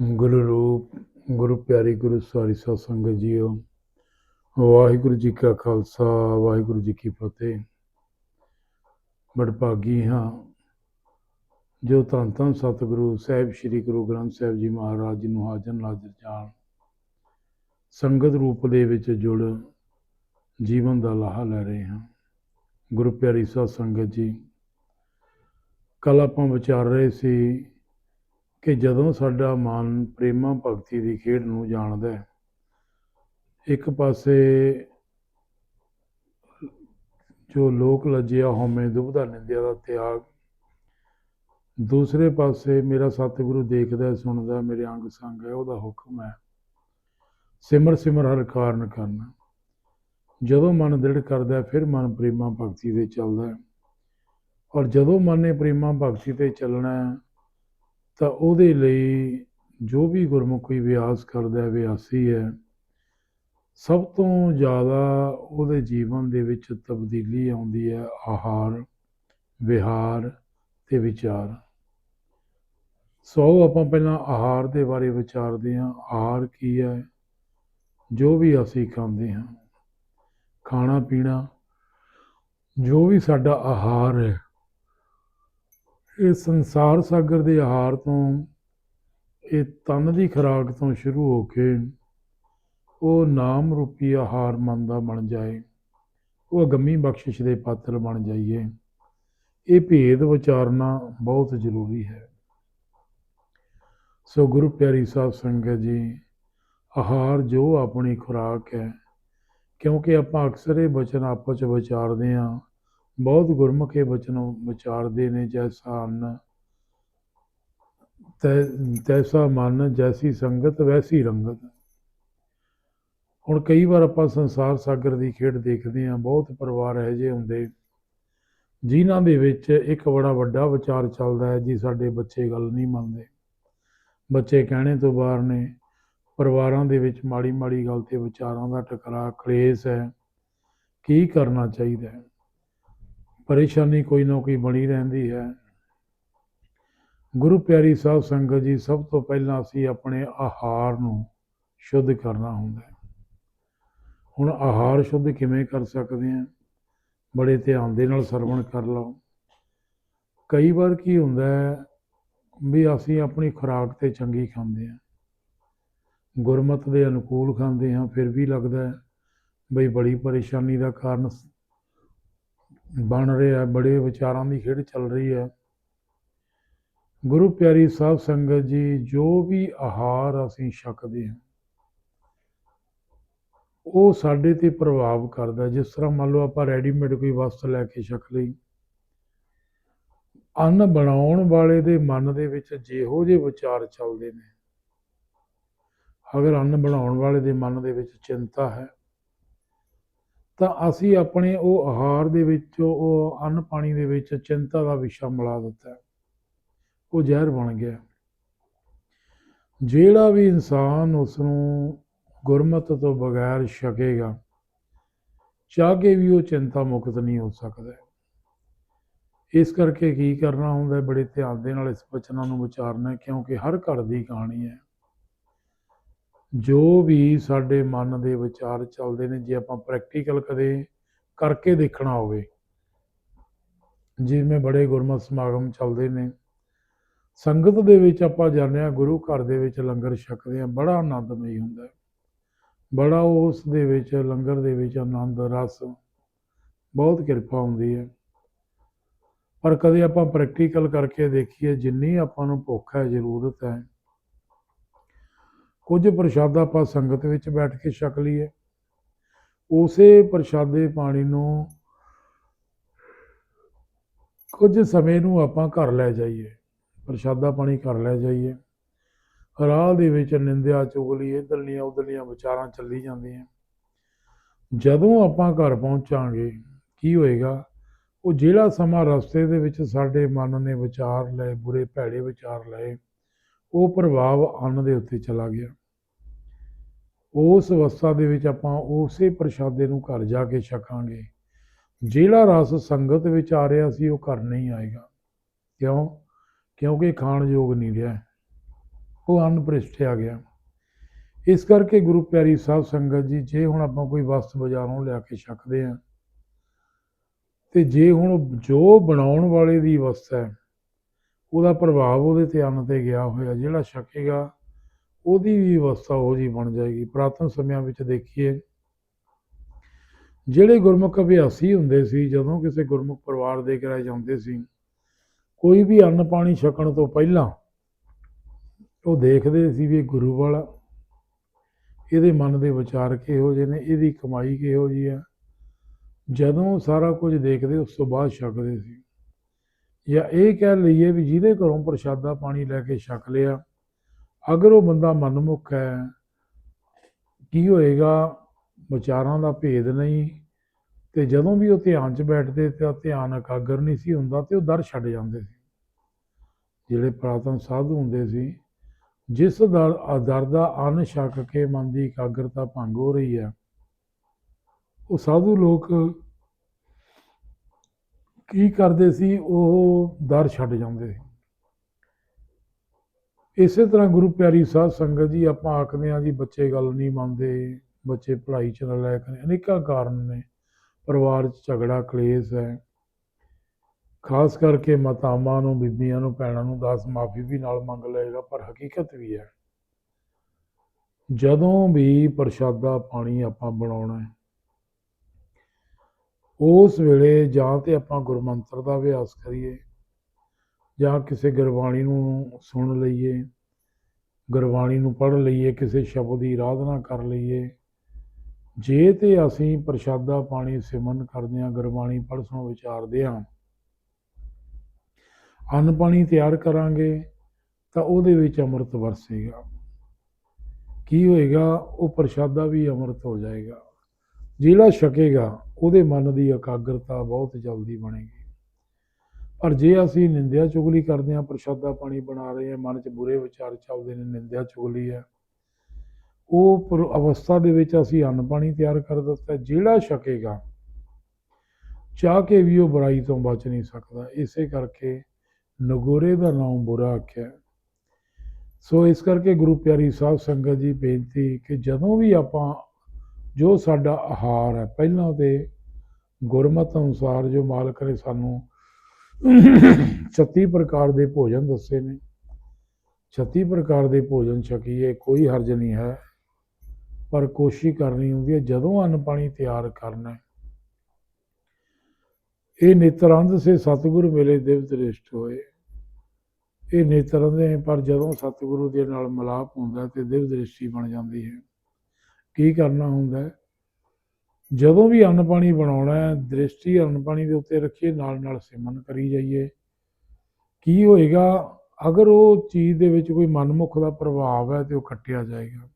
ਗੁਰੂ ਰੂਪ, ਗੁਰੂ ਪਿਆਰੀ, ਗੁਰੂ ਸਵਾਰੀ ਸਾਧ ਸੰਗਤ ਜੀਓ। ਵਾਹਿਗੁਰੂ ਜੀ ਕਾ ਖਾਲਸਾ, ਵਾਹਿਗੁਰੂ ਜੀ ਕੀ ਫਤਿਹ। ਬੜਭਾਗੀ ਹਾਂ, ਜੋ ਧੰਨ ਧੰਨ ਸਤਿਗੁਰੂ ਸਾਹਿਬ, ਸ੍ਰੀ ਗੁਰੂ ਗ੍ਰੰਥ ਸਾਹਿਬ ਜੀ ਮਹਾਰਾਜ ਜੀ ਨੂੰ ਹਾਜ਼ਰ ਨਾਜ਼ਰ ਜਾਣ। ਸੰਗਤ ਰੂਪ ਦੇ ਵਿੱਚ ਜੁੜ ਜੀਵਨ ਦਾ ਲਾਹਾ ਲੈ ਰਹੇ ਹਾਂ। ਗੁਰੂ ਪਿਆਰੀ ਸਾਧ ਸੰਗਤ ਜੀ ਕੱਲ ਆਪਾਂ ਵਿਚਾਰ ਰਹੇ ਸੀ ਕਿ ਜਦੋਂ ਸਾਡਾ ਮਨ ਪ੍ਰੇਮਾ ਭਗਤੀ ਦੀ ਖੇਡ ਨੂੰ ਜਾਣਦਾ ਹੈ, ਇੱਕ ਪਾਸੇ ਜੋ ਲੋਕ ਲੱਜਿਆ ਹਉਮੈ ਦੁਬਦਾ ਨਿੰਦਿਆ ਦਾ ਤਿਆਗ, ਦੂਸਰੇ ਪਾਸੇ ਮੇਰਾ ਸਤਿਗੁਰੂ ਦੇਖਦਾ ਸੁਣਦਾ ਮੇਰੇ ਅੰਗ ਸੰਗ ਹੈ, ਉਹਦਾ ਹੁਕਮ ਹੈ। ਸਿਮਰ ਸਿਮਰ ਹਰ ਕਾਰਨ ਕਰਨਾ। ਜਦੋਂ ਮਨ ਦ੍ਰਿੜ ਕਰਦਾ ਫਿਰ ਮਨ ਪ੍ਰੇਮਾ ਭਗਤੀ ਤੇ ਚੱਲਦਾ ਔਰ ਜਦੋਂ ਮਨ ਨੇ ਪ੍ਰੇਮਾ ਭਗਤੀ ਤੇ ਚੱਲਣਾ ਤਾਂ ਉਹਦੇ ਲਈ ਜੋ ਵੀ ਗੁਰਮੁਖੀ ਵਿਆਸ ਕਰਦਾ ਹੈ ਵਿਆਸੀ ਹੈ, ਸਭ ਤੋਂ ਜ਼ਿਆਦਾ ਉਹਦੇ ਜੀਵਨ ਦੇ ਵਿੱਚ ਤਬਦੀਲੀ ਆਉਂਦੀ ਹੈ, ਆਹਾਰ, ਵਿਹਾਰ ਤੇ ਵਿਚਾਰ। ਸੋ ਆਪਾਂ ਪਹਿਲਾਂ ਆਹਾਰ ਦੇ ਬਾਰੇ ਵਿਚਾਰਦੇ ਹਾਂ। ਆਹਾਰ ਕੀ ਹੈ? ਜੋ ਵੀ ਅਸੀਂ ਖਾਂਦੇ ਹਾਂ ਖਾਣਾ ਪੀਣਾ ਜੋ ਵੀ ਸਾਡਾ ਆਹਾਰ ਹੈ ਇਹ ਸੰਸਾਰ ਸਾਗਰ ਦੇ ਆਹਾਰ ਤੋਂ, ਇਹ ਤਨ ਦੀ ਖੁਰਾਕ ਤੋਂ ਸ਼ੁਰੂ ਹੋ ਕੇ ਉਹ ਨਾਮ ਰੂਪੀ ਆਹਾਰ ਮਨ ਦਾ ਬਣ ਜਾਏ। ਉਹ ਅਗੰਮੀ ਬਖਸ਼ਿਸ਼ ਦੇ ਪਾਤਰ ਬਣ ਜਾਈਏ। ਇਹ ਭੇਦ ਵਿਚਾਰਨਾ ਬਹੁਤ ਜ਼ਰੂਰੀ ਹੈ। ਸੋ ਗੁਰੂ ਪਿਆਰੀ ਸਾਹਿਬ ਸੰਗਤ ਜੀ, ਆਹਾਰ ਜੋ ਆਪਣੀ ਖੁਰਾਕ ਹੈ, ਕਿਉਂਕਿ ਆਪਾਂ ਅਕਸਰ ਇਹ ਬਚਨ ਆਪਸ ਚ ਵਿਚਾਰਦੇ ਹਾਂ ਬਹੁਤ ਗੁਰਮੁਖੇ ਬਚਨ ਵਿਚਾਰਦੇ ਨੇ ਜੈਸਾ ਅੰਨ ਤੈ- ਤੈਸਾ ਮਨ ਜੈਸੀ ਸੰਗਤ ਵੈਸੀ ਰੰਗਤ। ਹੁਣ ਕਈ ਵਾਰ ਆਪਾਂ ਸੰਸਾਰ ਸਾਗਰ ਦੀ ਖੇਡ ਦੇਖਦੇ ਹਾਂ, ਬਹੁਤ ਪਰਿਵਾਰ ਇਹੋ ਜਿਹੇ ਹੁੰਦੇ, ਜਿਨ੍ਹਾਂ ਦੇ ਵਿੱਚ ਇੱਕ ਬੜਾ ਵੱਡਾ ਵਿਚਾਰ ਚੱਲਦਾ ਹੈ, ਜੀ ਸਾਡੇ ਬੱਚੇ ਗੱਲ ਨਹੀਂ ਮੰਨਦੇ। ਬੱਚੇ ਕਹਿਣੇ ਤੋਂ ਬਾਹਰ ਨੇ, ਪਰਿਵਾਰਾਂ ਦੇ ਵਿੱਚ ਮਾੜੀ ਮਾੜੀ ਗੱਲ ਤੇ ਵਿਚਾਰਾਂ ਦਾ ਟਕਰਾਅ, ਕਲੇਸ਼ ਹੈ, ਕੀ ਕਰਨਾ ਚਾਹੀਦਾ ਹੈ? ਪਰੇਸ਼ਾਨੀ ਕੋਈ ਨਾ ਕੋਈ ਬਣੀ ਰਹਿੰਦੀ ਹੈ। ਗੁਰੂ ਪਿਆਰੀ ਸਾਹਿਬ ਸੰਗਤ ਜੀ, ਸਭ ਤੋਂ ਪਹਿਲਾਂ ਅਸੀਂ ਆਪਣੇ ਆਹਾਰ ਨੂੰ ਸ਼ੁੱਧ ਕਰਨਾ ਹੁੰਦਾ ਹੈ। ਹੁਣ ਆਹਾਰ ਸ਼ੁੱਧ ਕਿਵੇਂ ਕਰ ਸਕਦੇ ਹਾਂ? ਬੜੇ ਧਿਆਨ ਦੇ ਨਾਲ ਸਰਵਣ ਕਰ ਲਓ। ਕਈ ਵਾਰ ਕੀ ਹੁੰਦਾ ਹੈ ਵੀ ਅਸੀਂ ਆਪਣੀ ਖੁਰਾਕ ਤੇ ਚੰਗੀ ਖਾਂਦੇ ਹਾਂ। ਗੁਰਮਤ ਦੇ ਅਨੁਕੂਲ ਖਾਂਦੇ ਹਾਂ, ਫਿਰ ਵੀ ਲੱਗਦਾ ਬਈ ਬੜੀ ਪਰੇਸ਼ਾਨੀ ਦਾ ਕਾਰਨ ਬਣ ਰਿਹਾ ਹੈ, ਬੜੇ ਵਿਚਾਰਾਂ ਦੀ ਖੇਡ ਚੱਲ ਰਹੀ ਹੈ ਗੁਰੂ ਪਿਆਰੀ ਸਾਹਿਬ ਸੰਗਤ ਜੀ ਜੋ ਵੀ ਆਹਾਰ ਅਸੀਂ ਛਕਦੇ ਹਾਂ ਉਹ ਸਾਡੇ ਤੇ ਪ੍ਰਭਾਵ ਕਰਦਾ ਜਿਸ ਤਰ੍ਹਾਂ ਮੰਨ ਲਓ ਆਪਾਂ ਰੈਡੀਮੇਡ ਕੋਈ ਵਸਤ ਲੈ ਕੇ ਛਕ ਲਈ ਅੰਨ ਬਣਾਉਣ ਵਾਲੇ ਦੇ ਮਨ ਦੇ ਵਿੱਚ ਜਿਹੋ ਜਿਹੇ ਵਿਚਾਰ ਚੱਲਦੇ ਨੇ ਅਗਰ ਅੰਨ ਬਣਾਉਣ ਵਾਲੇ ਦੇ ਮਨ ਦੇ ਵਿੱਚ ਚਿੰਤਾ ਹੈ ਤਾਂ ਅਸੀਂ ਆਪਣੇ ਉਹ ਆਹਾਰ ਦੇ ਵਿੱਚ, ਉਹ ਅੰਨ ਪਾਣੀ ਦੇ ਵਿੱਚ ਚਿੰਤਾ ਦਾ ਵਿਸ਼ਾ ਮਿਲਾ ਦਿੱਤਾ। ਉਹ ਜ਼ਹਿਰ ਬਣ ਗਿਆ। ਜਿਹੜਾ ਵੀ ਇਨਸਾਨ ਉਸ ਨੂੰ ਗੁਰਮਤ ਤੋਂ ਬਗੈਰ ਛਕੇਗਾ, ਚਾਹ ਕੇ ਵੀ ਉਹ ਚਿੰਤਾ ਮੁਕਤ ਨਹੀਂ ਹੋ ਸਕਦਾ। ਇਸ ਕਰਕੇ ਕੀ ਕਰਨਾ ਹੁੰਦਾ, ਬੜੇ ਧਿਆਨ ਦੇ ਨਾਲ ਇਸ ਬਚਨਾਂ ਨੂੰ ਵਿਚਾਰਨਾ ਕਿਉਂਕਿ ਹਰ ਘਰ ਦੀ ਕਹਾਣੀ ਹੈ। ਜੋ ਵੀ ਸਾਡੇ ਮਨ ਦੇ ਵਿਚਾਰ ਚੱਲਦੇ ਨੇ, ਜੇ ਆਪਾਂ ਪ੍ਰੈਕਟੀਕਲ ਕਦੇ ਕਰਕੇ ਦੇਖਣਾ ਹੋਵੇ, ਜਿਵੇਂ ਬੜੇ ਗੁਰਮਤਿ ਸਮਾਗਮ ਚੱਲਦੇ ਨੇ, ਸੰਗਤ ਦੇ ਵਿੱਚ ਆਪਾਂ ਜਾਂਦੇ ਹਾਂ, ਗੁਰੂ ਘਰ ਦੇ ਵਿੱਚ ਲੰਗਰ ਛਕਦੇ ਹਾਂ, ਬੜਾ ਆਨੰਦਮਈ ਹੁੰਦਾ ਬੜਾ ਉਸ ਦੇ ਵਿੱਚ, ਲੰਗਰ ਦੇ ਵਿੱਚ ਆਨੰਦ, ਰਸ, ਬਹੁਤ ਕਿਰਪਾ ਹੁੰਦੀ ਹੈ। ਪਰ ਕਦੇ ਆਪਾਂ ਪ੍ਰੈਕਟੀਕਲ ਕਰਕੇ ਦੇਖੀਏ, ਜਿੰਨੀ ਆਪਾਂ ਨੂੰ ਭੁੱਖ ਹੈ, ਜ਼ਰੂਰਤ ਹੈ ਕੁਝ ਪ੍ਰਸ਼ਾਦਾ ਆਪਾਂ ਸੰਗਤ ਵਿੱਚ ਬੈਠ ਕੇ ਛਕ ਲਈਏ। ਉਸੇ ਪ੍ਰਸ਼ਾਦੇ ਪਾਣੀ ਨੂੰ ਕੁਝ ਸਮੇਂ ਨੂੰ ਆਪਾਂ ਘਰ ਲੈ ਜਾਈਏ। ਪ੍ਰਸ਼ਾਦਾ ਪਾਣੀ ਘਰ ਲੈ ਜਾਈਏ। ਰਾਹ ਦੇ ਵਿੱਚ ਨਿੰਦਿਆ ਚੁਗਲੀ ਇਧਰਲੀਆਂ ਉਧਰਲੀਆਂ ਵਿਚਾਰਾਂ ਚੱਲੀ ਜਾਂਦੀਆਂ। ਜਦੋਂ ਆਪਾਂ ਘਰ ਪਹੁੰਚਾਂਗੇ, ਕੀ ਹੋਏਗਾ? ਉਹ ਜਿਹੜਾ ਸਮਾਂ ਰਸਤੇ ਦੇ ਵਿੱਚ ਸਾਡੇ ਮਨ ਨੇ ਵਿਚਾਰ ਲਏ, ਬੁਰੇ ਭੈੜੇ ਵਿਚਾਰ ਲਏ ਉਹ ਪ੍ਰਭਾਵ ਅੰਨ ਦੇ ਉੱਤੇ ਚਲਾ ਗਿਆ। ਉਸ ਅਵਸਥਾ ਦੇ ਵਿੱਚ ਆਪਾਂ ਉਸੇ ਪ੍ਰਸ਼ਾਦੇ ਨੂੰ ਘਰ ਜਾ ਕੇ ਛਕਾਂਗੇ। ਜਿਹੜਾ ਰਸ ਸੰਗਤ ਵਿੱਚ ਆ ਰਿਹਾ ਸੀ, ਉਹ ਘਰ ਨਹੀਂ ਆਏਗਾ। ਕਿਉਂ? ਕਿਉਂਕਿ ਖਾਣ ਯੋਗ ਨਹੀਂ ਰਿਹਾ। ਉਹ ਅੰਨ ਭ੍ਰਿਸ਼ਟਿਆ ਗਿਆ। ਇਸ ਕਰਕੇ ਗੁਰੂ ਪਿਆਰੀ ਸਾਹਿਬ ਸੰਗਤ ਜੀ, ਜੇ ਹੁਣ ਆਪਾਂ ਕੋਈ ਵਸਤ ਬਾਜ਼ਾਰੋਂ ਲਿਆ ਕੇ ਛਕਦੇ ਆ ਤੇ ਜੇ ਹੁਣ ਜੋ ਬਣਾਉਣ ਵਾਲੇ ਦੀ ਵਸਤ ਹੈ ਉਹਦਾ ਪ੍ਰਭਾਵ ਉਹਦੇ ਤੇ ਅੰਨ ਤੇ ਗਿਆ ਹੋਇਆ, ਜਿਹੜਾ ਛਕੇਗਾ ਉਹਦੀ ਵੀ ਅਵਸਥਾ ਉਹ ਜੀ ਬਣ ਜਾਏਗੀ। ਪ੍ਰਾਤਨ ਸਮਿਆਂ ਵਿੱਚ ਦੇਖੀਏ, ਜਿਹੜੇ ਗੁਰਮੁਖ ਅਭਿਆਸੀ ਹੁੰਦੇ ਸੀ, ਜਦੋਂ ਕਿਸੇ ਗੁਰਮੁਖ ਪਰਿਵਾਰ ਦੇ ਘਰ ਜਾਂਦੇ ਸੀ, ਕੋਈ ਵੀ ਅੰਨ ਪਾਣੀ ਛਕਣ ਤੋਂ ਪਹਿਲਾਂ ਉਹ ਦੇਖਦੇ ਸੀ ਵੀ ਗੁਰੂ ਵਾਲਾ, ਇਹਦੇ ਮਨ ਦੇ ਵਿਚਾਰ ਕਿਹੋ ਜਿਹੇ ਨੇ, ਇਹਦੀ ਕਮਾਈ ਕਿਹੋ ਜਿਹੀ ਆ ਜਦੋਂ ਸਾਰਾ ਕੁਝ ਦੇਖਦੇ, ਉਸ ਤੋਂ ਬਾਅਦ ਛਕਦੇ ਸੀ। ਜਾਂ ਇਹ ਕਹਿ ਲਈਏ ਵੀ ਜਿਹਦੇ ਘਰੋਂ ਪ੍ਰਸ਼ਾਦਾ ਪਾਣੀ ਲੈ ਕੇ ਛਕ ਲਿਆ, ਅਗਰ ਉਹ ਬੰਦਾ ਮਨਮੁਖ ਹੈ, ਕੀ ਹੋਏਗਾ? ਵਿਚਾਰਾਂ ਦਾ ਭੇਦ ਨਹੀਂ ਤੇ ਜਦੋਂ ਵੀ ਉਹ ਧਿਆਨ 'ਚ ਬੈਠਦੇ ਤੇ ਧਿਆਨ ਇਕਾਗਰ ਨਹੀਂ ਸੀ ਹੁੰਦਾ ਤੇ ਉਹ ਦਰ ਛੱਡ ਜਾਂਦੇ ਸੀ। ਜਿਹੜੇ ਪ੍ਰਾਤਨ ਸਾਧੂ ਹੁੰਦੇ ਸੀ, ਜਿਸ ਦਰ ਦਰ ਦਾ ਅੰਨ ਛਕ ਕੇ ਮਨ ਦੀ ਇਕਾਗਰਤਾ ਭੰਗ ਹੋ ਰਹੀ ਹੈ, ਉਹ ਸਾਧੂ ਲੋਕ ਕੀ ਕਰਦੇ ਸੀ, ਉਹ ਦਰ ਛੱਡ ਜਾਂਦੇ ਸੀ। ਇਸੇ ਤਰ੍ਹਾਂ ਗੁਰੂ ਪਿਆਰੀ ਸਾਧ ਸੰਗਤ ਜੀ, ਆਪਾਂ ਆਖਦੇ ਹਾਂ ਜੀ, ਬੱਚੇ ਗੱਲ ਨਹੀਂ ਮੰਨਦੇ, ਬੱਚੇ ਪੜ੍ਹਾਈ ਚ ਨਲਾਇਕ ਨੇ, ਅਨੇਕਾਂ ਕਾਰਨ ਨੇ। ਪਰਿਵਾਰ 'ਚ ਝਗੜਾ, ਕਲੇਸ਼ ਹੈ। ਖਾਸ ਕਰਕੇ ਮਾਤਾਵਾਂ ਨੂੰ, ਬੀਬੀਆਂ ਨੂੰ, ਭੈਣਾਂ ਨੂੰ ਦਾਸ ਮਾਫੀ ਵੀ ਨਾਲ ਮੰਗ ਲਏਗਾ ਪਰ ਹਕੀਕਤ ਵੀ ਹੈ। ਜਦੋਂ ਵੀ ਪ੍ਰਸ਼ਾਦਾ ਪਾਣੀ ਆਪਾਂ ਬਣਾਉਣਾ ਹੈ ਉਸ ਵੇਲੇ ਜਾਂ ਤੇ ਆਪਾਂ ਗੁਰਮੰਤਰ ਦਾ ਅਭਿਆਸ ਕਰੀਏ, ਜਾਂ ਕਿਸੇ ਗੁਰਬਾਣੀ ਨੂੰ ਸੁਣ ਲਈਏ, ਗੁਰਬਾਣੀ ਨੂੰ ਪੜ੍ਹ ਲਈਏ, ਕਿਸੇ ਸ਼ਬਦ ਦੀ ਆਰਾਧਨਾ ਕਰ ਲਈਏ, ਜੇ ਤੇ ਅਸੀਂ ਪ੍ਰਸ਼ਾਦਾ ਪਾਣੀ ਸਿਮਰਨ ਕਰਦੇ ਹਾਂ, ਗੁਰਬਾਣੀ ਪੜ੍ਹ ਸੁਣ ਵਿਚਾਰਦੇ ਹਾਂ, ਅੰਨ ਪਾਣੀ ਤਿਆਰ ਕਰਾਂਗੇ, ਤਾਂ ਉਹਦੇ ਵਿੱਚ ਅੰਮ੍ਰਿਤ ਵਰਸੇਗਾ। ਕੀ ਹੋਏਗਾ? ਉਹ ਪ੍ਰਸ਼ਾਦਾ ਵੀ ਅੰਮ੍ਰਿਤ ਹੋ ਜਾਏਗਾ। ਜਿਹੜਾ ਛਕੇਗਾ, ਉਹਦੇ ਮਨ ਦੀ ਇਕਾਗਰਤਾ ਬਹੁਤ ਜਲਦੀ ਬਣੇਗੀ। ਪਰ ਜੇ ਅਸੀਂ ਨਿੰਦਿਆ ਚੁਗਲੀ ਕਰਦੇ ਹਾਂ, ਪ੍ਰਸ਼ਾਦਾ ਪਾਣੀ ਬਣਾ ਰਹੇ ਹਾਂ, ਮਨ 'ਚ ਬੁਰੇ ਵਿਚਾਰ ਚੱਲਦੇ ਨੇ, ਨਿੰਦਿਆ ਚੁਗਲੀ ਹੈ, ਉਹ ਪਰ ਅਵਸਥਾ ਦੇ ਵਿੱਚ ਅਸੀਂ ਅੰਨ ਪਾਣੀ ਤਿਆਰ ਕਰ ਦਿੱਤਾ ਜਿਹੜਾ ਛਕੇਗਾ, ਚਾਹ ਕੇ ਵੀ ਉਹ ਬੁਰਾਈ ਤੋਂ ਬਚ ਨਹੀਂ ਸਕਦਾ। ਇਸੇ ਕਰਕੇ ਨਗੋਰੇ ਦਾ ਨਾਮ ਬੁਰਾ ਆਖਿਆ ਸੋ ਇਸ ਕਰਕੇ ਗੁਰੂ ਪਿਆਰੀ ਸਾਹਿਬ ਸੰਗਤ ਜੀ ਬੇਨਤੀ ਕਿ ਜਦੋਂ ਵੀ ਆਪਾਂ ਜੋ ਸਾਡਾ ਆਹਾਰ ਹੈ, ਪਹਿਲਾਂ ਤੇ ਗੁਰਮਤ ਅਨੁਸਾਰ ਜੋ ਮਾਲਕ ਨੇ ਸਾਨੂੰ 36 ਪ੍ਰਕਾਰ ਦੇ ਭੋਜਨ ਦੱਸੇ ਨੇ। 36 ਪ੍ਰਕਾਰ ਦੇ ਭੋਜਨ ਛਕੀਏ, ਕੋਈ ਹਰਜ ਨਹੀਂ ਹੈ। ਪਰ ਕੋਸ਼ਿਸ਼ ਕਰਨੀ ਹੁੰਦੀ ਹੈ, ਜਦੋਂ ਅੰਨ ਪਾਣੀ ਤਿਆਰ ਕਰਨਾ ਹੈ। ਇਹ ਨਿਤਰੰਦ ਸੇ ਸਤਿਗੁਰ ਮਿਲੇ ਦਿਵ ਦ੍ਰਿਸ਼ਟ ਹੋਏ। ਇਹ ਨਿਤਰੰਦ ਹੈ ਪਰ ਜਦੋਂ ਸਤਿਗੁਰੂ ਦੇ ਨਾਲ ਮਿਲਾਪ ਹੁੰਦਾ ਤੇ ਦਿਵ ਦ੍ਰਿਸ਼ਟੀ ਬਣ ਜਾਂਦੀ ਹੈ। ਕੀ ਕਰਨਾ ਹੁੰਦਾ ਜਦੋਂ ਵੀ ਅੰਨ ਪਾਣੀ ਬਣਾਉਣਾ ਹੈ, ਦ੍ਰਿਸ਼ਟੀ ਅੰਨ ਪਾਣੀ ਦੇ ਉੱਤੇ ਰੱਖੀਏ, ਨਾਲ ਨਾਲ ਸਿਮਰਨ ਕਰੀ ਜਾਈਏ। ਕੀ ਹੋਏਗਾ? ਅਗਰ ਉਹ ਚੀਜ਼ ਦੇ ਵਿੱਚ ਕੋਈ ਮਨਮੁਖ ਦਾ ਪ੍ਰਭਾਵ ਹੈ ਤੇ ਉਹ ਕੱਟਿਆ ਜਾਏਗਾ।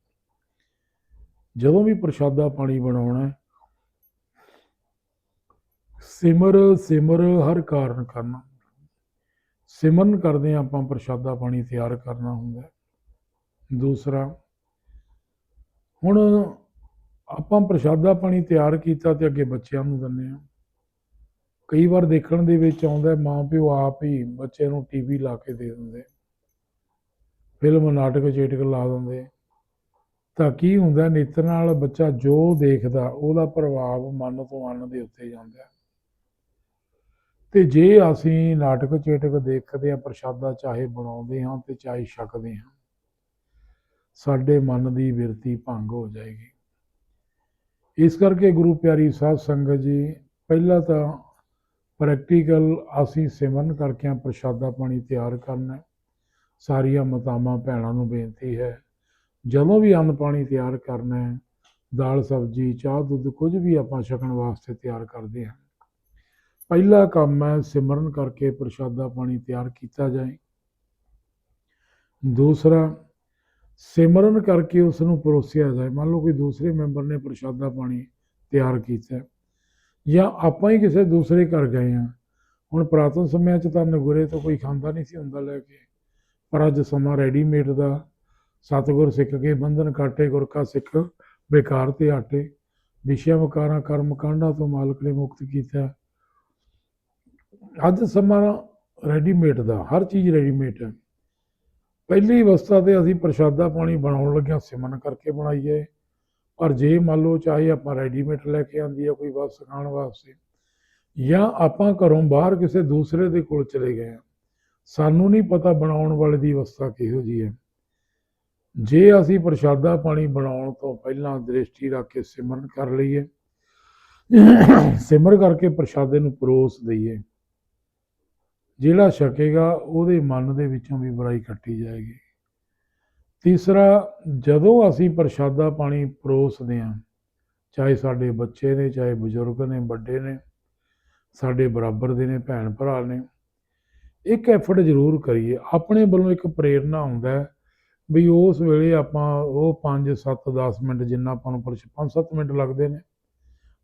ਜਦੋਂ ਵੀ ਪ੍ਰਸ਼ਾਦਾ ਪਾਣੀ ਬਣਾਉਣਾ ਹੈ, ਸਿਮਰ ਸਿਮਰ ਹਰ ਕਾਰਨ ਕਰਨਾ ਸਿਮਰਨ ਕਰਦੇ ਹਾਂ ਆਪਾਂ, ਪ੍ਰਸ਼ਾਦਾ ਪਾਣੀ ਤਿਆਰ ਕਰਨਾ ਹੁੰਦਾ ਦੂਸਰਾ ਹੁਣ ਆਪਾਂ ਪ੍ਰਸ਼ਾਦਾ ਪਾਣੀ ਤਿਆਰ ਕੀਤਾ ਤੇ ਅੱਗੇ ਬੱਚਿਆਂ ਨੂੰ ਦਿੰਦੇ ਆ ਕਈ ਵਾਰ ਦੇਖਣ ਦੇ ਵਿੱਚ ਆਉਂਦਾ ਮਾਂ ਪਿਓ ਆਪ ਹੀ ਬੱਚੇ ਨੂੰ ਟੀਵੀ ਲਾ ਕੇ ਦੇ ਦਿੰਦੇ। ਫਿਲਮ, ਨਾਟਕ, ਚੇਟਕ ਲਾ ਦਿੰਦੇ। ਤਾਂ ਕੀ ਹੁੰਦਾ ਨਿੱਤ ਨਾਲ ਬੱਚਾ ਜੋ ਦੇਖਦਾ, ਉਹਦਾ ਪ੍ਰਭਾਵ ਮਨ ਤੋਂ ਅੰਨ ਦੇ ਉੱਤੇ ਜਾਂਦਾ ਤੇ ਜੇ ਅਸੀਂ ਨਾਟਕ, ਚੇਟਕ ਦੇਖਦੇ ਆ ਪ੍ਰਸ਼ਾਦਾ ਚਾਹੇ ਬਣਾਉਂਦੇ ਹਾਂ ਤੇ ਚਾਹੇ ਛਕਦੇ ਹਾਂ ਸਾਡੇ ਮਨ ਦੀ ਬਿਰਤੀ ਭੰਗ ਹੋ ਜਾਏਗੀ। ਇਸ ਕਰਕੇ ਗੁਰੂ ਪਿਆਰੀ ਸਾਧ ਸੰਗਤ ਜੀ, ਪਹਿਲਾਂ ਤਾਂ ਪ੍ਰੈਕਟੀਕਲ ਅਸੀਂ ਸਿਮਰਨ ਕਰਕੇ ਆ ਪ੍ਰਸ਼ਾਦਾ ਪਾਣੀ ਤਿਆਰ ਕਰਨਾ ਸਾਰੀਆਂ ਮਾਤਾਵਾਂ ਭੈਣਾਂ ਨੂੰ ਬੇਨਤੀ ਹੈ, ਜਦੋਂ ਵੀ ਅੰਨ ਪਾਣੀ ਤਿਆਰ ਕਰਨਾ ਹੈ, ਦਾਲ, ਸਬਜ਼ੀ, ਚਾਹ, ਦੁੱਧ ਕੁਝ ਵੀ ਆਪਾਂ ਛਕਣ ਵਾਸਤੇ ਤਿਆਰ ਕਰਦੇ ਹਾਂ। ਪਹਿਲਾ ਕੰਮ ਹੈ ਸਿਮਰਨ ਕਰਕੇ ਪ੍ਰਸ਼ਾਦਾ ਪਾਣੀ ਤਿਆਰ ਕੀਤਾ ਜਾਏ। ਦੂਸਰਾ ਸਿਮਰਨ ਕਰਕੇ ਉਸ ਨੂੰ ਪਰੋਸਿਆ ਜਾਏ। ਮੰਨ ਲਓ ਕੋਈ ਦੂਸਰੇ ਮੈਂਬਰ ਨੇ ਪ੍ਰਸ਼ਾਦਾ ਪਾਣੀ ਤਿਆਰ ਕੀਤਾ ਜਾਂ ਆਪਾਂ ਹੀ ਕਿਸੇ ਦੂਸਰੇ ਘਰ ਗਏ ਹਾਂ। ਹੁਣ ਪੁਰਾਤਨ ਸਮਿਆਂ 'ਚ ਤਾਂ ਨਗੁਰੇ ਤੋਂ ਕੋਈ ਖਾਂਦਾ ਨਹੀਂ ਸੀ ਹੁੰਦਾ ਲੈ ਕੇ। ਪਰ ਅੱਜ ਸਮਾਂ ਰੈਡੀਮੇਡ ਦਾ। ਸਤਿਗੁਰ ਸਿੱਖ ਕੇ ਬੰਧਨ ਕਾਟੇ ਗੁਰ ਕਾ ਸਿੱਖ ਬੇਕਾਰ ਤੇ ਆਟੇ। ਵਿਸ਼ਿਆ, ਵਕਾਰਾਂ, ਕਰਮ, ਕਾਂਡਾਂ ਤੋਂ ਮਾਲਕ ਨੇ ਮੁਕਤ ਕੀਤਾ। ਅੱਜ ਸਮਾਂ ਰੈਡੀਮੇਡ ਦਾ। ਹਰ ਚੀਜ਼ ਰੈਡੀਮੇਡ ਹੈ। ਪਹਿਲੀ ਅਵਸਥਾ ਤੇ ਅਸੀਂ ਪ੍ਰਸ਼ਾਦਾ ਪਾਣੀ ਬਣਾਉਣ ਲੱਗਿਆਂ ਸਿਮਰਨ ਕਰਕੇ ਬਣਾਈਏ। ਪਰ ਜੇ ਮੰਨ ਲਓ ਚਾਹੇ ਆਪਾਂ ਰੈਡੀਮੇਡ ਲੈ ਕੇ ਆਂਦੀ ਆ, ਕੋਈ ਬਸ ਸਿਖਾਉਣ ਵਾਸਤੇ, ਜਾਂ ਆਪਾਂ ਘਰੋਂ ਬਾਹਰ ਕਿਸੇ ਦੂਸਰੇ ਦੇ ਕੋਲ ਚਲੇ ਗਏ ਆ, ਸਾਨੂੰ ਨਹੀਂ ਪਤਾ ਬਣਾਉਣ ਵਾਲੇ ਦੀ ਅਵਸਥਾ ਕਿਹੋ ਜੀ ਹੈ। ਜੇ ਅਸੀਂ ਪ੍ਰਸ਼ਾਦਾ ਪਾਣੀ ਬਣਾਉਣ ਤੋਂ ਪਹਿਲਾਂ ਦ੍ਰਿਸ਼ਟੀ ਰੱਖ ਕੇ ਸਿਮਰਨ ਕਰ ਲਈਏ ਸਿਮਰ ਕਰਕੇ ਪ੍ਰਸ਼ਾਦੇ ਨੂੰ ਪਰੋਸ ਦਈਏ ਜਿਹੜਾ ਛਕੇਗਾ, ਉਹਦੇ ਮਨ ਦੇ ਵਿੱਚੋਂ ਵੀ ਬੁਰਾਈ ਕੱਟੀ ਜਾਏਗੀ। ਤੀਸਰਾ, ਜਦੋਂ ਅਸੀਂ ਪ੍ਰਸ਼ਾਦਾ ਪਾਣੀ ਪਰੋਸਦੇ ਹਾਂ, ਚਾਹੇ ਸਾਡੇ ਬੱਚੇ ਨੇ, ਚਾਹੇ ਬਜ਼ੁਰਗ ਨੇ, ਵੱਡੇ ਨੇ, ਸਾਡੇ ਬਰਾਬਰ ਦੇ ਨੇ, ਭੈਣ ਭਰਾ ਨੇ, ਇੱਕ ਐਫਰਟ ਜ਼ਰੂਰ ਕਰੀਏ। ਆਪਣੇ ਵੱਲੋਂ ਇੱਕ ਪ੍ਰੇਰਣਾ ਹੁੰਦਾ ਹੈ ਵੀ ਉਸ ਵੇਲੇ ਆਪਾਂ ਉਹ 5 7 10 ਮਿੰਟ ਜਿੰਨਾ ਆਪਾਂ ਨੂੰ 5-7 ਮਿੰਟ ਲੱਗਦੇ ਨੇ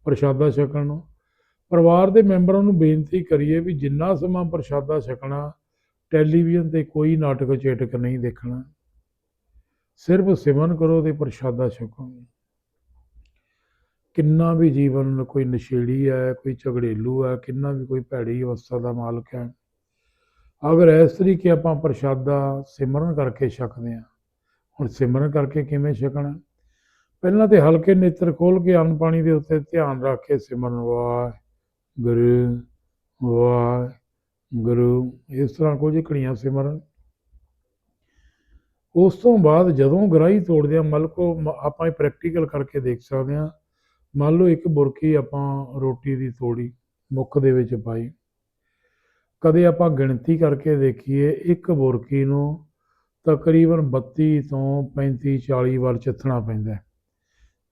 ਪ੍ਰਸ਼ਾਦਾ ਛਕਣ ਨੂੰ। ਪਰਿਵਾਰ ਦੇ ਮੈਂਬਰਾਂ ਨੂੰ ਬੇਨਤੀ ਕਰੀਏ ਵੀ ਜਿੰਨਾ ਸਮਾਂ ਪ੍ਰਸ਼ਾਦਾ ਛਕਣਾ, ਟੈਲੀਵਿਜ਼ਨ ਤੇ ਕੋਈ ਨਾਟਕ ਚੇਟਕ ਨਹੀਂ ਦੇਖਣਾ। ਸਿਰਫ ਸਿਮਰਨ ਕਰੋ ਤੇ ਪ੍ਰਸ਼ਾਦਾ ਛਕੋ। ਕਿੰਨਾ ਵੀ ਜੀਵਨ ਕੋਈ ਨਸ਼ੇੜੀ ਹੈ, ਕੋਈ ਝਗੜੇਲੂ ਹੈ, ਕਿੰਨਾ ਵੀ ਕੋਈ ਭੈੜੀ ਅਵਸਥਾ ਦਾ ਮਾਲਕ ਹੈ, ਅਗਰ ਇਸ ਤਰੀਕੇ ਆਪਾਂ ਪ੍ਰਸ਼ਾਦਾ ਸਿਮਰਨ ਕਰਕੇ ਛਕਦੇ ਹਾਂ, ਹੁਣ ਸਿਮਰਨ ਕਰਕੇ ਕਿਵੇਂ ਛਕਣਾ? ਪਹਿਲਾਂ ਤੇ ਹਲਕੇ ਨੇਤਰ ਖੋਲ ਕੇ ਅੰਨ ਪਾਣੀ ਦੇ ਉੱਤੇ ਧਿਆਨ ਰੱਖ ਕੇ ਸਿਮਰਨ ਵਾਹਿਗੁਰੂ ਵਾਹਿਗੁਰੂ ਇਸ ਤਰ੍ਹਾਂ ਕੁਝ ਘੜੀਆਂ ਸਿਮਰਨ। ਉਸ ਤੋਂ ਬਾਅਦ ਜਦੋਂ ਗਰਾਈ ਤੋੜਦੇ ਆ ਮਤਲਬ ਕੋ ਆਪਾਂ ਇਹ ਪ੍ਰੈਕਟੀਕਲ ਕਰਕੇ ਦੇਖ ਸਕਦੇ ਹਾਂ। ਮੰਨ ਲਓ ਇੱਕ ਬੁਰਕੀ ਆਪਾਂ ਰੋਟੀ ਦੀ ਤੋੜੀ, ਮੁੱਖ ਦੇ ਵਿੱਚ ਪਾਈ। ਕਦੇ ਆਪਾਂ ਗਿਣਤੀ ਕਰਕੇ ਦੇਖੀਏ, ਇੱਕ ਬੁਰਕੀ ਨੂੰ ਤਕਰੀਬਨ 32 ਤੋਂ 35 40 ਵਾਰ ਚਿੱਥਣਾ ਪੈਂਦਾ ਹੈ।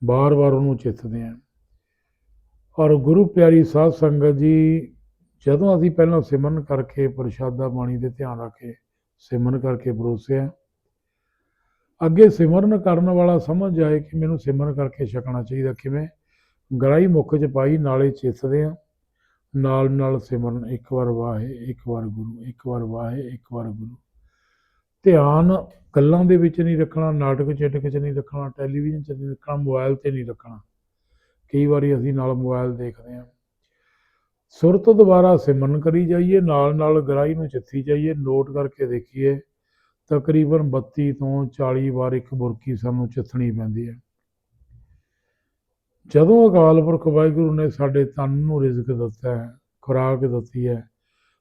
ਬਾਰ-ਬਾਰ ਉਹਨੂੰ ਚਿੱਥਦੇ ਆ ਔਰ ਗੁਰੂ ਪਿਆਰੀ ਸਾਧ ਸੰਗਤ ਜੀ, ਜਦੋਂ ਅਸੀਂ ਪਹਿਲਾਂ ਸਿਮਰਨ ਕਰਕੇ ਪ੍ਰਸ਼ਾਦਾ ਪਾਣੀ ਦੇ ਧਿਆਨ ਰੱਖ ਕੇ ਸਿਮਰਨ ਕਰਕੇ ਪਰੋਸਿਆ, ਅੱਗੇ ਸਿਮਰਨ ਕਰਨ ਵਾਲਾ ਸਮਝ ਜਾਏ ਕਿ ਮੈਨੂੰ ਸਿਮਰਨ ਕਰਕੇ ਛਕਣਾ ਚਾਹੀਦਾ ਕਿਵੇਂ? ਗਰਾਈ ਮੁੱਖ 'ਚ ਪਾਈ, ਨਾਲੇ ਚਿੱਥਦੇ ਆ। ਨਾਲ ਨਾਲ ਸਿਮਰਨ, ਇੱਕ ਵਾਰ ਵਾਹੇ, ਇੱਕ ਵਾਰ ਗੁਰੂ, ਇੱਕ ਵਾਰ ਵਾਹੇ, ਇੱਕ ਵਾਰ ਗੁਰੂ। ਧਿਆਨ ਗੱਲਾਂ ਦੇ ਵਿੱਚ ਨਹੀਂ ਰੱਖਣਾ, ਨਾਟਕ ਚਟਕ 'ਚ ਨਹੀਂ ਰੱਖਣਾ, ਟੈਲੀਵਿਜ਼ਨ 'ਚ ਨਹੀਂ ਰੱਖਣਾ ਮੋਬਾਈਲ ਤੇ ਨਹੀਂ ਰੱਖਣਾ। ਕਈ ਵਾਰੀ ਅਸੀਂ ਨਾਲ ਮੋਬਾਈਲ ਦੇਖਦੇ ਹਾਂ। ਸੁਰਤ ਦੁਬਾਰਾ ਸਿਮਰਨ ਕਰੀ ਜਾਈਏ ਨਾਲ ਨਾਲ ਗਰਾਈ ਨੂੰ ਚਿੱਥੀ ਜਾਈਏ। ਨੋਟ ਕਰਕੇ ਦੇਖੀਏ, ਤਕਰੀਬਨ 32 ਤੋਂ 40 ਵਾਰ ਇੱਕ ਬੁਰਕੀ ਸਾਨੂੰ ਚਿੱਥਣੀ ਪੈਂਦੀ ਹੈ। ਜਦੋਂ ਅਕਾਲ ਪੁਰਖ ਵਾਹਿਗੁਰੂ ਨੇ ਸਾਡੇ ਤਨ ਨੂੰ ਰਿਜ਼ਕ ਦਿੱਤਾ ਹੈ, ਖੁਰਾਕ ਦਿੱਤੀ ਹੈ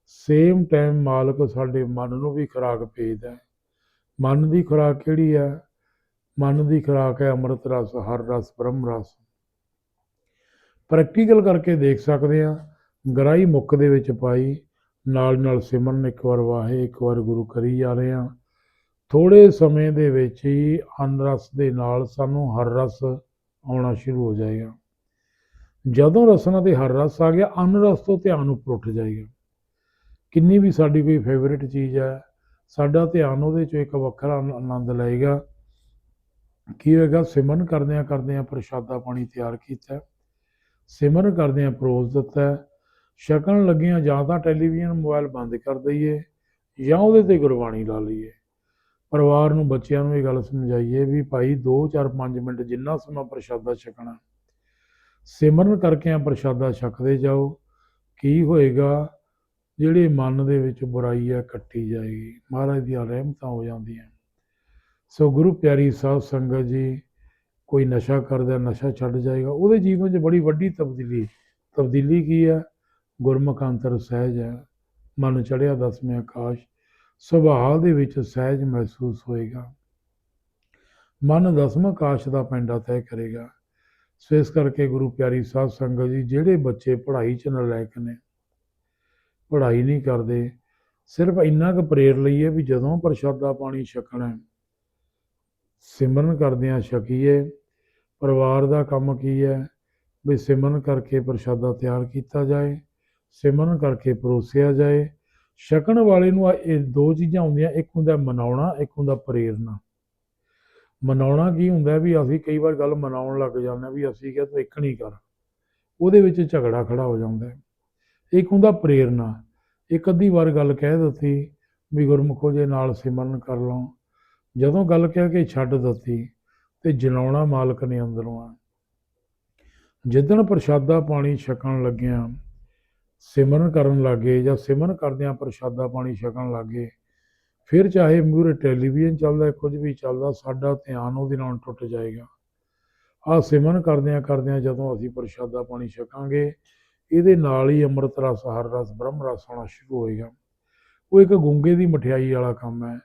ਸੇਮ ਟਾਈਮ ਮਾਲਕ ਸਾਡੇ ਮਨ ਨੂੰ ਵੀ ਖੁਰਾਕ ਭੇਜਦਾ ਹੈ। ਮਨ ਦੀ ਖੁਰਾਕ ਕਿਹੜੀ ਹੈ? ਮਨ ਦੀ ਖੁਰਾਕ ਹੈ ਅੰਮ੍ਰਿਤ ਰਸ, ਹਰ ਰਸ, ਬ੍ਰਹਮ ਰਸ। ਪ੍ਰੈਕਟੀਕਲ ਕਰਕੇ ਦੇਖ ਸਕਦੇ ਹਾਂ। ਗਰਾਈ ਮੁੱਖ ਦੇ ਵਿੱਚ ਪਾਈ, ਨਾਲ ਨਾਲ ਸਿਮਰਨ ਇੱਕ ਵਾਰ ਵਾਹੇ, ਇੱਕ ਵਾਰ ਗੁਰੂ ਕਰੀ ਜਾ ਰਹੇ ਹਾਂ। ਥੋੜੇ ਸਮੇਂ ਦੇ ਵਿੱਚ ਹੀ ਅਨਰਸ ਦੇ ਨਾਲ ਸਾਨੂੰ ਹਰ ਰਸ ਆਉਣਾ ਸ਼ੁਰੂ ਹੋ ਜਾਏਗਾ। ਜਦੋਂ ਰਸਨਾ ਤੇ ਹਰ ਰਸ ਆ ਗਿਆ, ਅਨਰਸ ਤੋਂ ਧਿਆਨ ਉੱਪਰ ਉੱਠ ਜਾਏਗਾ। ਕਿੰਨੀ ਵੀ ਸਾਡੀ ਕੋਈ ਫੇਵਰਿਟ ਚੀਜ਼ ਹੈ, ਸਾਡਾ ਧਿਆਨ ਉਹਦੇ ਚੋਂ ਇੱਕ ਵੱਖਰਾ ਆਨੰਦ ਲਏਗਾ। ਕੀ ਹੋਏਗਾ? ਸਿਮਰਨ ਕਰਦਿਆਂ ਕਰਦਿਆਂ ਪ੍ਰਸ਼ਾਦਾ ਪਾਣੀ ਤਿਆਰ ਕੀਤਾ। ਸਿਮਰਨ ਕਰਦਿਆਂ ਪਰੋਸ ਦਿੱਤਾ ਹੈ। ਛਕਣ ਲੱਗਿਆਂ, ਜਾਂ ਤਾਂ ਟੈਲੀਵਿਜ਼ਨ ਮੋਬਾਈਲ ਬੰਦ ਕਰ ਦਈਏ, ਜਾਂ ਉਹਦੇ ਤੇ ਗੁਰਬਾਣੀ ਲਾ ਲਈਏ। ਪਰਿਵਾਰ ਨੂੰ, ਬੱਚਿਆਂ ਨੂੰ ਇਹ ਗੱਲ ਸਮਝਾਈਏ ਵੀ ਭਾਈ 2 4 5 ਮਿੰਟ ਜਿੰਨਾ ਸਮਾਂ ਪ੍ਰਸ਼ਾਦਾ ਛਕਣਾ ਸਿਮਰਨ ਕਰਕੇ ਆ ਪ੍ਰਸ਼ਾਦਾ ਛਕਦੇ ਜਾਓ। ਕੀ ਹੋਏਗਾ? ਜਿਹੜੇ ਮਨ ਦੇ ਵਿੱਚ ਬੁਰਾਈ ਹੈ, ਕੱਟੀ ਜਾਏਗੀ। ਮਹਾਰਾਜ ਦੀਆਂ ਰਹਿਮਤਾਂ ਹੋ ਜਾਂਦੀਆਂ। ਸੋ ਗੁਰੂ ਪਿਆਰੀ ਸਾਧ ਸੰਗਤ ਜੀ ਕੋਈ ਨਸ਼ਾ ਕਰਦਾ ਨਸ਼ਾ ਛੱਡ ਜਾਏਗਾ ਉਹਦੇ ਜੀਵਨ 'ਚ ਬੜੀ ਵੱਡੀ ਤਬਦੀਲੀ ਤਬਦੀਲੀ ਕੀ ਹੈ? ਗੁਰਮੁਖ ਅੰਤਰ ਸਹਿਜ ਹੈ ਮਨ ਚੜਿਆ ਦਸਵੇਂ ਆਕਾਸ਼ ਸੁਭਾਅ ਦੇ ਵਿੱਚ ਸਹਿਜ ਮਹਿਸੂਸ ਹੋਏਗਾ। ਮਨ ਦਸਮ ਆਕਾਸ਼ ਦਾ ਪੈਂਡਾ ਤੈਅ ਕਰੇਗਾ। ਸੋ ਇਸ ਕਰਕੇ ਗੁਰੂ ਪਿਆਰੀ ਸਾਧ ਸੰਗਤ ਜੀ ਜਿਹੜੇ ਬੱਚੇ ਪੜ੍ਹਾਈ 'ਚ ਨਲਾਇਕ ਨੇ ਪੜ੍ਹਾਈ ਨਹੀਂ ਕਰਦੇ ਸਿਰਫ ਇੰਨਾ ਕੁ ਪ੍ਰੇਰ ਲਈਏ ਵੀ ਜਦੋਂ ਪ੍ਰਸ਼ਾਦਾ ਪਾਣੀ ਛਕਣਾ ਹੈ, ਸਿਮਰਨ ਕਰਦਿਆਂ ਛਕੀਏ ਪਰਿਵਾਰ ਦਾ ਕੰਮ ਕੀ ਹੈ? ਵੀ ਸਿਮਰਨ ਕਰਕੇ ਪ੍ਰਸ਼ਾਦਾ ਤਿਆਰ ਕੀਤਾ ਜਾਏ, ਸਿਮਰਨ ਕਰਕੇ ਪਰੋਸਿਆ ਜਾਏ। ਛਕਣ ਵਾਲੇ ਨੂੰ ਇਹ ਦੋ ਚੀਜ਼ਾਂ ਹੁੰਦੀਆਂ, ਇੱਕ ਹੁੰਦਾ ਮਨਾਉਣਾ, ਇੱਕ ਹੁੰਦਾ ਪ੍ਰੇਰਨਾ ਮਨਾਉਣਾ ਕੀ ਹੁੰਦਾ ਵੀ ਅਸੀਂ ਕਈ ਵਾਰ ਗੱਲ ਮਨਾਉਣ ਲੱਗ ਜਾਂਦੇ ਹਾਂ ਵੀ ਅਸੀਂ ਕਿਹਾ ਤੂੰ ਇੱਕ ਨਹੀਂ ਕਰ। ਉਹਦੇ ਵਿੱਚ ਝਗੜਾ ਖੜਾ ਹੋ ਜਾਂਦਾ ਹੈ। ਇੱਕ ਹੁੰਦਾ ਪ੍ਰੇਰਨਾ ਇੱਕ ਅੱਧੀ ਵਾਰ ਗੱਲ ਕਹਿ ਦਿੱਤੀ ਵੀ ਗੁਰਮੁਖੋ ਜੇ ਨਾਲ ਸਿਮਰਨ ਕਰ ਲਓ ਜਦੋਂ ਗੱਲ ਕਹਿ ਕੇ ਛੱਡ ਦਿੱਤੀ ਤੇ ਜਲਾਉਣਾ ਮਾਲਕ ਨੇ ਅੰਦਰੋਂ ਆ। ਜਿੱਦਣ ਪ੍ਰਸ਼ਾਦਾ ਪਾਣੀ ਛਕਣ ਲੱਗਿਆ, ਸਿਮਰਨ ਕਰਨ ਲੱਗੇ ਜਾਂ ਸਿਮਰਨ ਕਰਦਿਆਂ ਪ੍ਰਸ਼ਾਦਾ ਪਾਣੀ ਛਕਣ ਲੱਗੇ, ਫਿਰ ਚਾਹੇ ਮੂਹਰੇ ਟੈਲੀਵਿਜ਼ਨ ਚੱਲਦਾ, ਕੁਝ ਵੀ ਚੱਲਦਾ, ਸਾਡਾ ਧਿਆਨ ਉਹਦੇ ਨਾਲ ਟੁੱਟ ਜਾਏਗਾ। ਆ ਸਿਮਰਨ ਕਰਦਿਆਂ ਕਰਦਿਆਂ ਜਦੋਂ ਅਸੀਂ ਪ੍ਰਸ਼ਾਦਾ ਪਾਣੀ ਛਕਾਂਗੇ, ਇਹਦੇ ਨਾਲ ਹੀ ਅੰਮ੍ਰਿਤ ਰਸ, ਹਰ ਰਸ, ਬ੍ਰਹਮ ਰਸ ਆਉਣਾ ਸ਼ੁਰੂ ਹੋਏਗਾ। ਉਹ ਇੱਕ ਗੁੰਗੇ ਦੀ ਮਠਿਆਈ ਵਾਲਾ ਕੰਮ ਹੈ।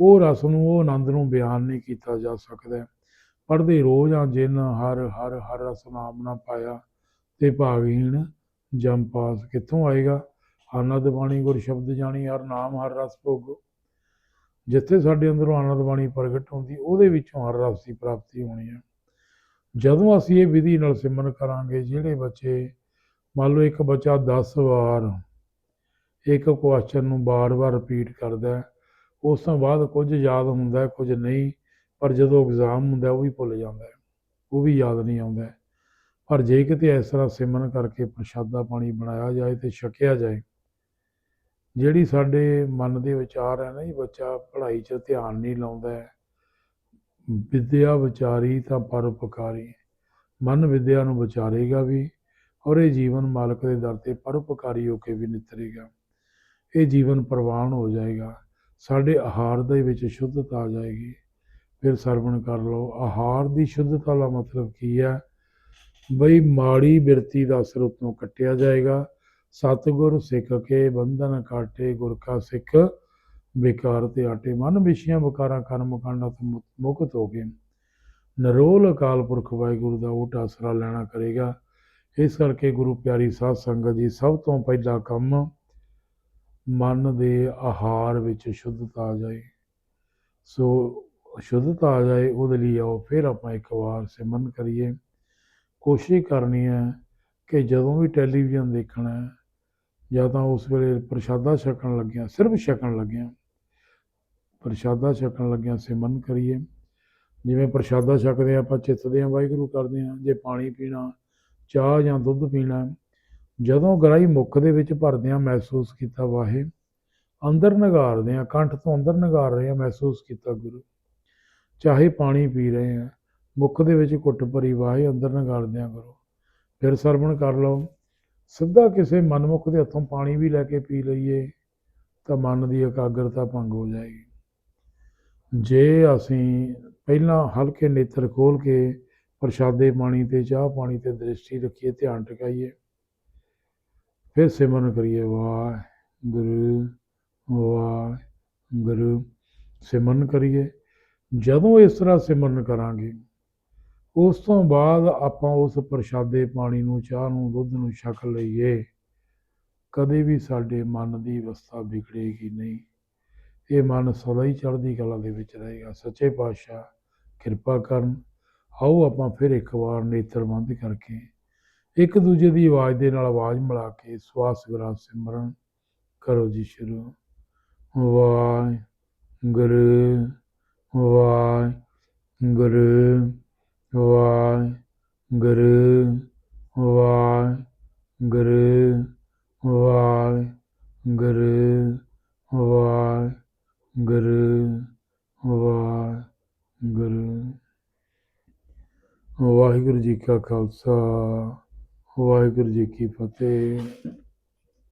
ਉਹ ਰਸ ਨੂੰ, ਉਹ ਆਨੰਦ ਨੂੰ ਬਿਆਨ ਨਹੀਂ ਕੀਤਾ ਜਾ ਸਕਦਾ। ਪੜ੍ਹਦੇ ਰੋਜ਼ ਆ ਜਿਨ ਹਰ ਹਰ ਹਰ ਰਸ ਨਾਮ ਨਾ ਪਾਇਆ ਤੇ ਭਾਗਹੀਣ ਜਮ ਪਾਸ ਕਿੱਥੋਂ ਆਏਗਾ? ਆਨੰਦ ਬਾਣੀ ਗੁਰ ਸ਼ਬਦ ਜਾਣੀ ਹਰ ਨਾਮ, ਹਰ ਰਸ ਭੋਗੋ। ਜਿੱਥੇ ਸਾਡੇ ਅੰਦਰੋਂ ਆਨੰਦ ਬਾਣੀ ਪ੍ਰਗਟ ਹੁੰਦੀ, ਉਹਦੇ ਵਿੱਚੋਂ ਹਰ ਰਸ ਦੀ ਪ੍ਰਾਪਤੀ ਹੋਣੀ ਹੈ ਜਦੋਂ ਅਸੀਂ ਇਹ ਵਿਧੀ ਨਾਲ ਸਿਮਰਨ ਕਰਾਂਗੇ, ਜਿਹੜੇ ਬੱਚੇ ਮੰਨ ਲਓ ਇੱਕ ਬੱਚਾ 10 ਵਾਰ ਇੱਕ ਕੁਐਸਚਨ ਨੂੰ ਬਾਰ-ਬਾਰ ਰਿਪੀਟ ਕਰਦਾ ਹੈ ਉਸ ਤੋਂ ਬਾਅਦ ਕੁਝ ਯਾਦ ਹੁੰਦਾ ਕੁਝ ਨਹੀਂ, ਪਰ ਜਦੋਂ ਐਗਜ਼ਾਮ ਹੁੰਦਾ ਉਹ ਵੀ ਭੁੱਲ ਜਾਂਦਾ ਉਹ ਵੀ ਯਾਦ ਨਹੀਂ ਆਉਂਦਾ ਪਰ ਜੇ ਕਿਤੇ ਇਸ ਤਰ੍ਹਾਂ ਸਿਮਰਨ ਕਰਕੇ ਪ੍ਰਸ਼ਾਦਾ ਪਾਣੀ ਬਣਾਇਆ ਜਾਏ ਤੇ ਛਕਿਆ ਜਾਏ, ਜਿਹੜੀ ਸਾਡੇ ਮਨ ਦੇ ਵਿਚਾਰ ਹੈ ਨਾ ਜੀ, ਬੱਚਾ ਪੜ੍ਹਾਈ 'ਚ ਧਿਆਨ ਨਹੀਂ ਲਾਉਂਦਾ ਹੈ, ਵਿਦਿਆ ਵਿਚਾਰੀ ਤਾਂ ਪਰਉਪਕਾਰੀ ਮਨ ਵਿਦਿਆ ਨੂੰ ਵਿਚਾਰੇਗਾ ਵੀ ਔਰ ਇਹ ਜੀਵਨ ਮਾਲਕ ਦੇ ਦਰ ਤੇ ਪਰਉਪਕਾਰੀ ਹੋ ਕੇ ਵੀ ਨਿਤਰੇਗਾ, ਇਹ ਜੀਵਨ ਪ੍ਰਵਾਨ ਹੋ ਜਾਏਗਾ। ਸਾਡੇ ਆਹਾਰ ਦੇ ਵਿੱਚ ਸ਼ੁੱਧਤਾ ਆ ਜਾਏਗੀ। ਫਿਰ ਸਰਵਣ ਕਰ ਲਓ। ਆਹਾਰ ਦੀ ਸ਼ੁੱਧਤਾ ਦਾ ਮਤਲਬ ਕੀ ਹੈ? ਬਈ ਮਾੜੀ ਬਿਰਤੀ ਦਾ ਅਸਰ ਉਤੋਂ ਕੱਟਿਆ ਜਾਏਗਾ। ਸਤਿਗੁਰ ਸਿੱਖ ਕੇ ਬੰਧਨ ਕਾਟੇ, ਗੁਰ ਕਾ ਸਿੱਖ ਵਿਕਾਰ ਤੇ ਆਟੇ। ਮਨ ਵਿਸ਼ਿਆਂ ਵਿਕਾਰਾਂ ਕਰਮ ਕਾਂਡਾਂ ਤੋਂ ਮੁਕਤ ਹੋ ਕੇ। ਨਰੋਲ ਅਕਾਲ ਪੁਰਖ ਵਾਹਿਗੁਰੂ ਦਾ ਓਟ ਆਸਰਾ ਲੈਣਾ ਕਰੇਗਾ। ਇਸ ਕਰਕੇ ਗੁਰੂ ਪਿਆਰੀ ਸਾਧ ਸੰਗਤ ਜੀ, ਸਭ ਤੋਂ ਪਹਿਲਾ ਕੰਮ ਮਨ ਦੇ ਆਹਾਰ ਵਿੱਚ ਸ਼ੁੱਧਤਾ ਆ ਜਾਏ। ਸੋ ਸ਼ੁੱਧਤਾ ਆ ਜਾਏ, ਉਹਦੇ ਲਈ ਆਓ, ਫਿਰ ਆਪਾਂ ਇੱਕ ਵਾਰ ਸਿਮਰਨ ਕਰੀਏ। ਕੋਸ਼ਿਸ਼ ਕਰਨੀ ਹੈ ਕਿ ਜਦੋਂ ਵੀ ਟੈਲੀਵਿਜ਼ਨ ਦੇਖਣਾ ਹੈ, ਜਾਂ ਤਾਂ ਉਸ ਵੇਲੇ ਪ੍ਰਸ਼ਾਦਾ ਛਕਣ ਲੱਗਿਆ, ਸਿਰਫ ਛਕਣ ਲੱਗਿਆ, ਪ੍ਰਸ਼ਾਦਾ ਛਕਣ ਲੱਗਿਆ ਸਿਮਰਨ ਕਰੀਏ। ਜਿਵੇਂ ਪ੍ਰਸ਼ਾਦਾ ਛਕਦੇ ਹਾਂ, ਆਪਾਂ ਚਿੱਤਦੇ ਹਾਂ, ਵਾਹਿਗੁਰੂ ਕਰਦੇ ਹਾਂ, ਜੇ ਪਾਣੀ ਪੀਣਾ, ਚਾਹ ਜਾਂ ਦੁੱਧ ਪੀਣਾ ਜਦੋਂ ਗਰਾਈ ਮੁੱਖ ਦੇ ਵਿੱਚ ਭਰਦਿਆਂ ਮਹਿਸੂਸ ਕੀਤਾ ਵਾਹੇ, ਅੰਦਰ ਨਗਾਰਦੇ ਹਾਂ ਕੰਠ ਤੋਂ ਅੰਦਰ ਨਗਾਰ ਰਹੇ ਹਾਂ ਮਹਿਸੂਸ ਕੀਤਾ ਗੁਰੂ। ਚਾਹੇ ਪਾਣੀ ਪੀ ਰਹੇ ਹਾਂ, ਮੁੱਖ ਦੇ ਵਿੱਚ ਘੁੱਟ ਭਰੀ ਵਾਹੇ ਅੰਦਰ ਨਗਾਰਦੇ ਹਾਂ ਗੁਰੂ ਫਿਰ ਸਰਵਣ ਕਰ ਲਓ। ਸਿੱਧਾ ਕਿਸੇ ਮਨਮੁਖ ਦੇ ਹੱਥੋਂ ਪਾਣੀ ਵੀ ਲੈ ਕੇ ਪੀ ਲਈਏ, ਤਾਂ ਮਨ ਦੀ ਇਕਾਗਰਤਾ ਭੰਗ ਹੋ ਜਾਏਗੀ। ਜੇ ਅਸੀਂ ਪਹਿਲਾਂ ਹਲਕੇ ਨੇਤਰ ਖੋਲ ਕੇ ਪ੍ਰਸ਼ਾਦੇ ਪਾਣੀ ਤੇ ਚਾਹ ਪਾਣੀ ਤੇ ਦ੍ਰਿਸ਼ਟੀ ਰੱਖੀਏ, ਧਿਆਨ ਟਿਕਾਈਏ ਫਿਰ ਸਿਮਰਨ ਕਰੀਏ, ਵਾਹਿਗੁਰੂ ਵਾਹਿਗੁਰੂ, ਸਿਮਰਨ ਕਰੀਏ। ਜਦੋਂ ਇਸ ਤਰ੍ਹਾਂ ਸਿਮਰਨ ਕਰਾਂਗੇ, ਉਸ ਤੋਂ ਬਾਅਦ ਆਪਾਂ ਉਸ ਪ੍ਰਸ਼ਾਦੇ ਪਾਣੀ ਨੂੰ, ਚਾਹ ਨੂੰ, ਦੁੱਧ ਨੂੰ ਛਕ ਲਈਏ। ਕਦੇ ਵੀ ਸਾਡੇ ਮਨ ਦੀ ਅਵਸਥਾ ਵਿਗੜੇਗੀ ਨਹੀਂ। ਇਹ ਮਨ ਸਦਾ ਹੀ ਚੜ੍ਹਦੀ ਕਲਾ ਦੇ ਵਿੱਚ ਰਹੇਗਾ। ਸੱਚੇ ਪਾਤਸ਼ਾਹ, ਕਿਰਪਾ ਕਰਨ। ਆਓ ਆਪਾਂ ਫਿਰ ਇੱਕ ਵਾਰ ਨੇਤਰ ਬੰਦ ਕਰਕੇ ਇੱਕ ਦੂਜੇ ਦੀ ਆਵਾਜ਼ ਦੇ ਨਾਲ ਆਵਾਜ਼ ਮਿਲਾ ਕੇ ਸਵਾਸ ਗ੍ਰਾਸ ਸਿਮਰਨ ਕਰੋ ਜੀ ਸ਼ੁਰੂ। ਵਾਹਿਗੁਰੂ ਵਾਹਿਗੁਰੂ ਵਾਹਿਗੁਰੂ ਵਾਹਿਗੁਰੂ ਵਾਹਿਗੁਰੂ ਵਾਹਿਗੁਰੂ ਵਾਹਿਗੁਰੂ। ਵਾਹਿਗੁਰੂ ਜੀ ਕਾ ਖਾਲਸਾ। ਵਾਹਿਗੁਰੂ ਜੀ ਕੀ ਫਤਿਹ।